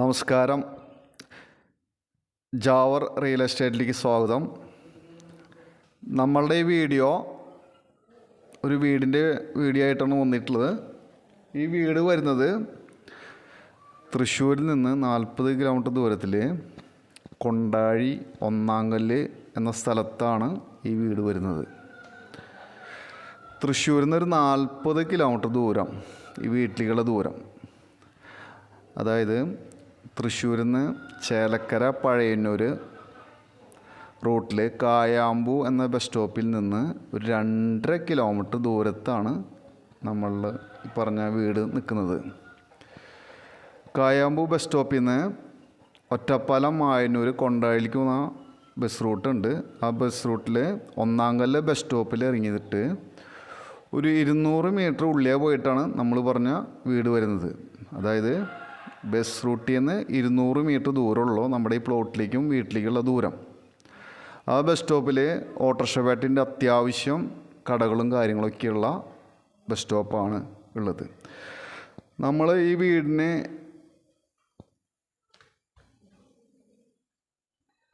നമസ്കാരം. ജാവർ റിയൽ എസ്റ്റേറ്റിലേക്ക് സ്വാഗതം. നമ്മളുടെ ഈ വീഡിയോ ഒരു വീടിന്റെ വീഡിയോ ആയിട്ടാണ് വന്നിട്ടുള്ളത്. ഈ വീട് വരുന്നത് തൃശ്ശൂരിൽ നിന്ന് നാൽപ്പത് കിലോമീറ്റർ ദൂരത്തിൽ കൊണ്ടാഴി ഒന്നാങ്കല്ല് എന്ന സ്ഥലത്താണ് ഈ വീട് വരുന്നത്. തൃശ്ശൂരിൽ നിന്ന് ഒരു നാൽപ്പത് കിലോമീറ്റർ ദൂരം ഈ വീട്ടിലേക്കുള്ള ദൂരം. അതായത് തൃശ്ശൂരിൽ നിന്ന് ചേലക്കര പഴയന്നൂർ റൂട്ടിൽ കായാമ്പു എന്ന ബസ് സ്റ്റോപ്പിൽ നിന്ന് ഒരു രണ്ടര കിലോമീറ്റർ ദൂരത്താണ് നമ്മൾ ഈ പറഞ്ഞ വീട് നിൽക്കുന്നത്. കായാമ്പു ബസ് സ്റ്റോപ്പിൽ നിന്ന് ഒറ്റപ്പാലം ആയന്നൂർ കൊണ്ടാഴിലേക്ക് പോകുന്ന ബസ് റൂട്ടുണ്ട്. ആ ബസ് റൂട്ടിൽ ഒന്നാങ്കല്ല് ബസ് സ്റ്റോപ്പിൽ ഇറങ്ങിയിട്ട് ഒരു ഇരുന്നൂറ് മീറ്റർ ഉള്ളിലേ പോയിട്ടാണ് നമ്മൾ പറഞ്ഞ വീട് വരുന്നത്. അതായത് ബസ് റൂട്ടിൽ നിന്ന് ഇരുന്നൂറ് മീറ്റർ ദൂരമുള്ളൂ നമ്മുടെ ഈ പ്ലോട്ടിലേക്കും വീട്ടിലേക്കുള്ള ദൂരം. ആ ബസ് സ്റ്റോപ്പിൽ ഓട്ടോറിക്ഷ വേട്ടിന്റെ അത്യാവശ്യം കടകളും കാര്യങ്ങളൊക്കെയുള്ള ബസ് സ്റ്റോപ്പാണ് ഉള്ളത്. നമ്മൾ ഈ വീടിന്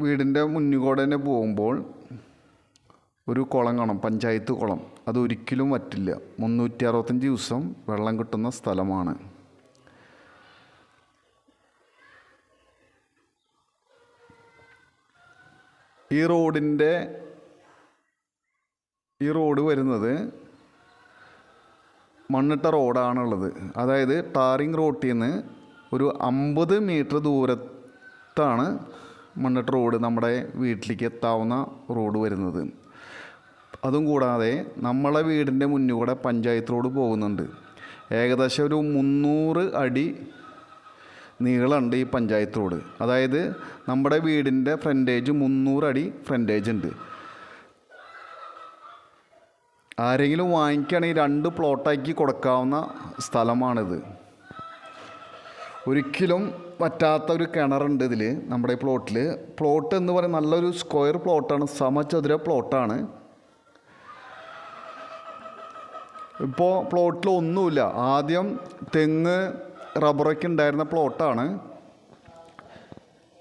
വീടിന്റെ മുന്നുകൂടെ തന്നെ പോകുമ്പോൾ ഒരു കുളം കാണാം പഞ്ചായത്ത് കുളം. അതൊരിക്കലും പറ്റില്ല മുന്നൂറ്റി അറുപത്തഞ്ച് ദിവസം വെള്ളം കിട്ടുന്ന സ്ഥലമാണ്. ഈ റോഡിന്റെ ഈ റോഡ് വരുന്നത് മണ്ണിട്ട റോഡാണുള്ളത്. അതായത് ടാറിങ് റോട്ടിൽ നിന്ന് ഒരു അമ്പത് മീറ്റർ ദൂരത്താണ് മണ്ണിട്ട റോഡ് നമ്മുടെ വീട്ടിലേക്ക് എത്താവുന്ന റോഡ് വരുന്നത്. അതും കൂടാതെ നമ്മളെ വീടിന്റെ മുന്നിലൂടെ പഞ്ചായത്ത് റോഡ് പോകുന്നുണ്ട്. ഏകദേശം ഒരു മുന്നൂറ് അടി നീളമുണ്ട് ഈ പഞ്ചായത്ത് റോഡ്. അതായത് നമ്മുടെ വീടിന്റെ ഫ്രണ്ടേജ് മുന്നൂറടി ഫ്രണ്ടേജ് ഉണ്ട്. ആരെങ്കിലും വാങ്ങിക്കുകയാണെങ്കിൽ രണ്ട് പ്ലോട്ടാക്കി കൊടുക്കാവുന്ന സ്ഥലമാണിത്. ഒരിക്കലും പറ്റാത്ത ഒരു കിണറുണ്ട് ഇതിൽ നമ്മുടെ ഈ പ്ലോട്ടിൽ പ്ലോട്ട് എന്ന് പറയുന്നത് നല്ലൊരു സ്ക്വയർ പ്ലോട്ടാണ് സമചതുര പ്ലോട്ടാണ് ഇപ്പോൾ പ്ലോട്ടിൽ ഒന്നുമില്ല. ആദ്യം തെങ്ങ് റബ്ബറൊക്കെ ഉണ്ടായിരുന്ന പ്ലോട്ടാണ്.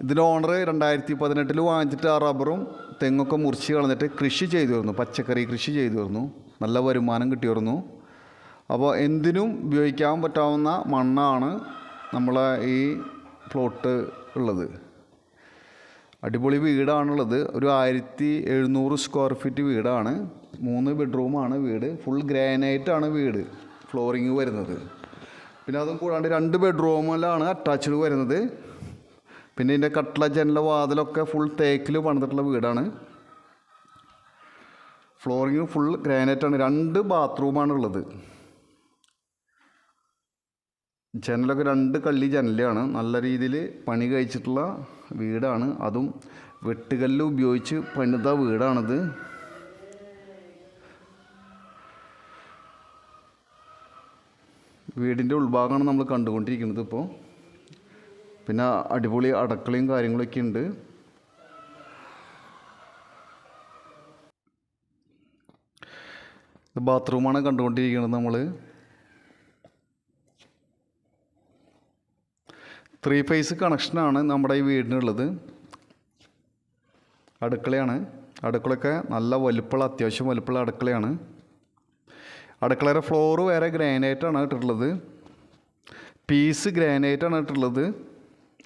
ഇതിന്റെ ഓണർ രണ്ടായിരത്തി പതിനെട്ടിൽ വാങ്ങിച്ചിട്ട് ആ റബ്ബറും തെങ്ങൊക്കെ മുറിച്ച് കളഞ്ഞിട്ട് കൃഷി ചെയ്തു വരുന്നു. പച്ചക്കറി കൃഷി ചെയ്തു വരുന്നു. നല്ല വരുമാനം കിട്ടി വരുന്നു. അപ്പോൾ എന്തിനും ഉപയോഗിക്കാൻ പറ്റാവുന്ന മണ്ണാണ് നമ്മളെ ഈ പ്ലോട്ട് ഉള്ളത്. അടിപൊളി വീടാണുള്ളത്. ഒരു ആയിരത്തി എഴുന്നൂറ് സ്ക്വയർ ഫീറ്റ് വീടാണ്. മൂന്ന് ബെഡ്റൂമാണ് വീട്. ഫുൾ ഗ്രാനൈറ്റാണ് വീട്. ഫ്ലോറിങ് വരുന്നത്. പിന്നെ അതും കൂടാണ്ട് രണ്ട് ബെഡ്റൂമിലാണ് അറ്റാച്ച്ഡ് വരുന്നത്. പിന്നെ ഇതിന്റെ കട്ടില ജനല വാതിലൊക്കെ ഫുൾ തേക്കിൽ പണിതിട്ടുള്ള വീടാണ്. ഫ്ലോറിങ് ഫുൾ ഗ്രാനൈറ്റ് ആണ്. രണ്ട് ബാത്റൂമാണ് ഉള്ളത്. ജനലൊക്കെ രണ്ട് കള്ളി ജനലാണ് നല്ല രീതിയിൽ പണി കഴിച്ചിട്ടുള്ള വീടാണ്. അതും വെട്ടുകല്ല് ഉപയോഗിച്ച് പണിത വീടാണിത്. വീടിന്റെ ഉൾഭാഗമാണ് നമ്മൾ കണ്ടുകൊണ്ടിരിക്കുന്നത് ഇപ്പോൾ. പിന്നെ അടിപൊളി അടക്കളയും കാര്യങ്ങളൊക്കെ ഉണ്ട്. ബാത്റൂമാണ് കണ്ടുകൊണ്ടിരിക്കുന്നത് നമ്മൾ ത്രീ ഫേസ് കണക്ഷനാണ് നമ്മുടെ ഈ വീടിനുള്ളത്. അടുക്കളയാണ്. അടുക്കളയൊക്കെ നല്ല വലുപ്പമുള്ള അത്യാവശ്യം വലുപ്പമുള്ള അടുക്കളയാണ്. അടുക്കളയുടെ ഫ്ലോറ് വേറെ ഗ്രാനൈറ്റാണ് ഇട്ടിട്ടുള്ളത്. പീസ് ഗ്രാനൈറ്റാണ് ഇട്ടിട്ടുള്ളത്.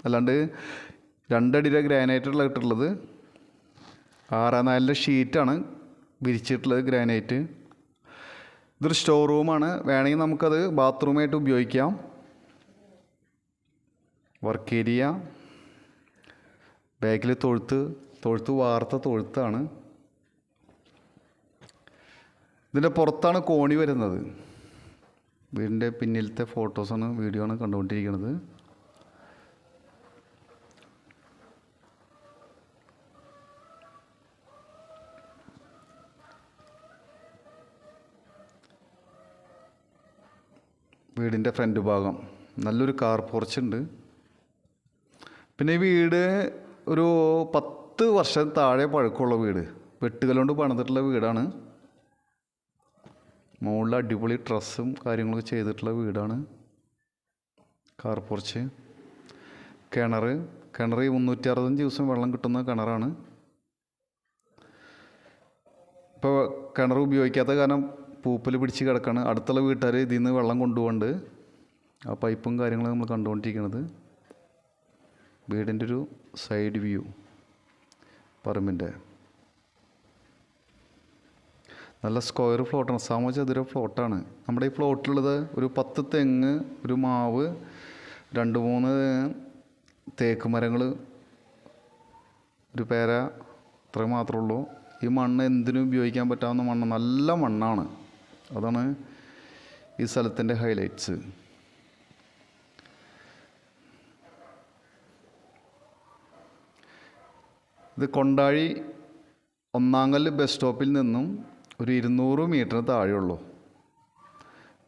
അല്ലാണ്ട് രണ്ടടിയുടെ ഗ്രാനൈറ്റുള്ള ഇട്ടിട്ടുള്ളത്. ആറാം നാലിന്റെ ഷീറ്റാണ് വിരിച്ചിട്ടുള്ളത് ഗ്രാനൈറ്റ് ഇതൊരു സ്റ്റോർ റൂമാണ് വേണമെങ്കിൽ നമുക്കത് ബാത്റൂമായിട്ട് ഉപയോഗിക്കാം. വർക്ക് ഏരിയ ബാക്കിൽ തൊഴുത്ത് തൊഴുത്ത് വാർത്ത തൊഴുത്താണ്. ഇതിന്റെ പുറത്താണ് കോണി വരുന്നത്. വീടിന്റെ പിന്നിലത്തെ ഫോട്ടോസാണ് വീഡിയോ ആണ് കണ്ടുകൊണ്ടിരിക്കുന്നത്. വീടിന്റെ ഫ്രണ്ട് ഭാഗം. നല്ലൊരു കാർ പോർച്ച് ഉണ്ട്. പിന്നെ ഈ വീട് ഒരു പത്ത് വർഷം താഴെ പഴക്കമുള്ള വീട്. വെട്ടുകല്ലുകൊണ്ട് പണിതിട്ടുള്ള വീടാണ്. മുകളിൽ അടിപൊളി ഡ്രസ്സും കാര്യങ്ങളൊക്കെ ചെയ്തിട്ടുള്ള വീടാണ്. Car porch. കിണർ. കിണർ മുന്നൂറ്റി അറുപത്തഞ്ച് ദിവസം വെള്ളം കിട്ടുന്ന കിണറാണ്. ഇപ്പോൾ കിണർ ഉപയോഗിക്കാത്ത കാരണം പൂപ്പൽ പിടിച്ച് കിടക്കാണ്. അടുത്തുള്ള വീട്ടുകാർ ഇതിൽ നിന്ന് വെള്ളം കൊണ്ടുപോകുന്നുണ്ട്. ആ പൈപ്പും കാര്യങ്ങളും നമ്മൾ കണ്ടുകൊണ്ടിരിക്കുന്നത്. വീടിന്റെ ഒരു സൈഡ് വ്യൂ. പറമ്പിന്റെ. നല്ല സ്ക്വയർ ഫ്ലോട്ടാണ് സമചതുര ഫ്ലോട്ടാണ് നമ്മുടെ ഈ ഫ്ലോട്ടിലുള്ളത് ഒരു പത്ത് തെങ്ങ് ഒരു മാവ് രണ്ട് മൂന്ന് തേക്ക് മരങ്ങൾ ഒരു പേര ഇത്ര മാത്രമേ ഉള്ളൂ. ഈ മണ്ണ് എന്തിനും ഉപയോഗിക്കാൻ പറ്റാവുന്ന മണ്ണ് നല്ല മണ്ണാണ്. അതാണ് ഈ സ്ഥലത്തിന്റെ ഹൈലൈറ്റ്സ് ഇത് കൊണ്ടാഴി ഒന്നാങ്കൽ ബസ് സ്റ്റോപ്പിൽ നിന്നും ഒരു ഇരുന്നൂറ് മീറ്റർ താഴെയുള്ളൂ.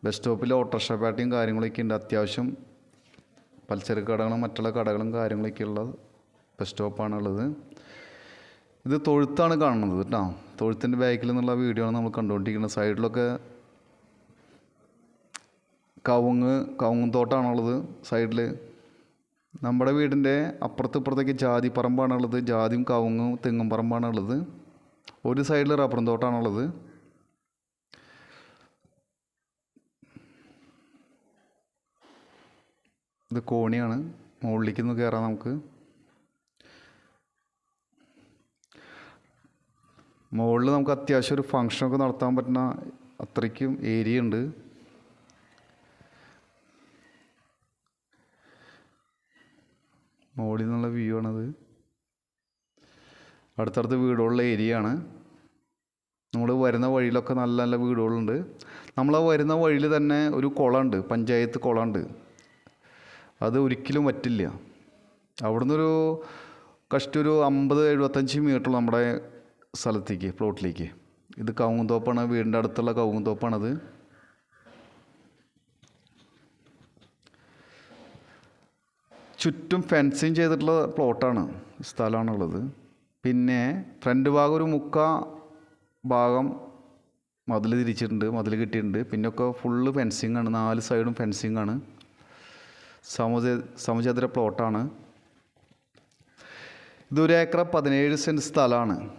ബസ് സ്റ്റോപ്പിൽ ഓട്ടോറിക്ഷ പാട്ടിയും കാര്യങ്ങളൊക്കെ ഉണ്ട് അത്യാവശ്യം പലചരക്ക് കടകളും മറ്റുള്ള കടകളും കാര്യങ്ങളൊക്കെ ഉള്ള ബസ് സ്റ്റോപ്പാണുള്ളത് ഇത് തൊഴുത്താണ് കാണുന്നത് കേട്ടോ. തൊഴുത്തിന്റെ ബാക്കിൽ നിന്നുള്ള വീഡിയോ ആണ് നമ്മൾ കണ്ടുകൊണ്ടിരിക്കുന്നത്. സൈഡിലൊക്കെ കവുങ്ങ് കവുങ്ങും തോട്ടാണുള്ളത് സൈഡിൽ നമ്മുടെ വീടിന്റെ അപ്പുറത്ത് ഇപ്പുറത്തേക്ക് ജാതി പറമ്പാണുള്ളത് ജാതിയും കവുങ്ങും തെങ്ങും പറമ്പാണുള്ളത്. ഒരു സൈഡിൽ റബ്ബറും തോട്ടാണുള്ളത്. ഇത് കോണിയാണ്. മുകളിലേക്ക് ഒന്ന് കയറാം നമുക്ക്. മുകളിൽ നമുക്ക് അത്യാവശ്യം ഒരു ഫങ്ഷനൊക്കെ നടത്താൻ പറ്റുന്ന അത്രയ്ക്കും ഏരിയ ഉണ്ട്. മുകളിൽ നിന്നുള്ള വ്യൂ ആണത്. അടുത്തടുത്ത് വീടുകളുള്ള ഏരിയ ആണ് നമ്മൾ വരുന്ന വഴിയിലൊക്കെ നല്ല നല്ല വീടുകളുണ്ട്. നമ്മൾ വരുന്ന വഴിയിൽ തന്നെ ഒരു കുളമുണ്ട് പഞ്ചായത്ത് കുളമുണ്ട്. അത് ഒരിക്കലും പറ്റില്ല അവിടുന്ന് ഒരു കഷ്ടി അമ്പത് എഴുപത്തഞ്ച് മീറ്റർ നമ്മുടെ സ്ഥലത്തേക്ക് പ്ലോട്ടിലേക്ക് ഇത് കവുങ്ങുന്തോപ്പാണ് വീടിന്റെ അടുത്തുള്ള കവുങ്ങുന്തോപ്പാണത് ചുറ്റും ഫെൻസിങ് ചെയ്തിട്ടുള്ള പ്ലോട്ടാണ് സ്ഥലമാണുള്ളത്. പിന്നെ ഫ്രണ്ട് ഭാഗം ഒരു മുക്ക ഭാഗം മതിൽ തിരിച്ചിട്ടുണ്ട് മതിൽ കിട്ടിയിട്ടുണ്ട്. പിന്നൊക്കെ ഫുള്ള് ഫെൻസിങ് ആണ് നാല് സൈഡും ഫെൻസിങ് ആണ്. സമച സമചതുര പ്ലോട്ടാണ് ഇതൊരു ഏക്കർ പതിനേഴ് സെന്റ് സ്ഥലമാണ്.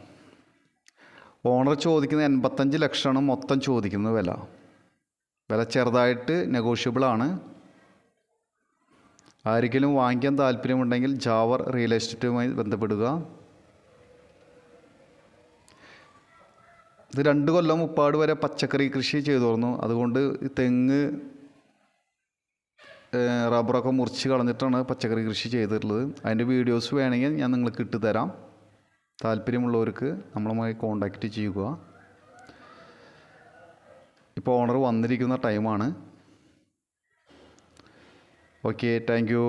ഓണർ ചോദിക്കുന്ന എൺപത്തഞ്ച് ലക്ഷമാണ് മൊത്തം ചോദിക്കുന്നത് വില. വില ചെറുതായിട്ട് നെഗോഷ്യബിൾ ആണ്. ആരെങ്കിലും വാങ്ങിക്കാൻ താല്പര്യമുണ്ടെങ്കിൽ ജാവർ റിയൽ എസ്റ്റേറ്റുമായി ബന്ധപ്പെടുക. ഇത് രണ്ട് കൊല്ലം മുപ്പാട് വരെ പച്ചക്കറി കൃഷി ചെയ്തു തുറന്നു അതുകൊണ്ട് തെങ്ങ് റബ്ബറൊക്കെ മുറിച്ച് കളഞ്ഞിട്ടാണ് പച്ചക്കറി കൃഷി ചെയ്തിട്ടുള്ളത്. അതിന്റെ വീഡിയോസ് വേണമെങ്കിൽ ഞാൻ നിങ്ങൾക്ക് ഇട്ട് തരാം. താല്പര്യമുള്ളവർക്ക് നമ്മളുമായി കോണ്ടാക്റ്റ് ചെയ്യുക. ഇപ്പോൾ ഓണർ വന്നിരിക്കുന്ന ടൈമാണ്. Okay thank you.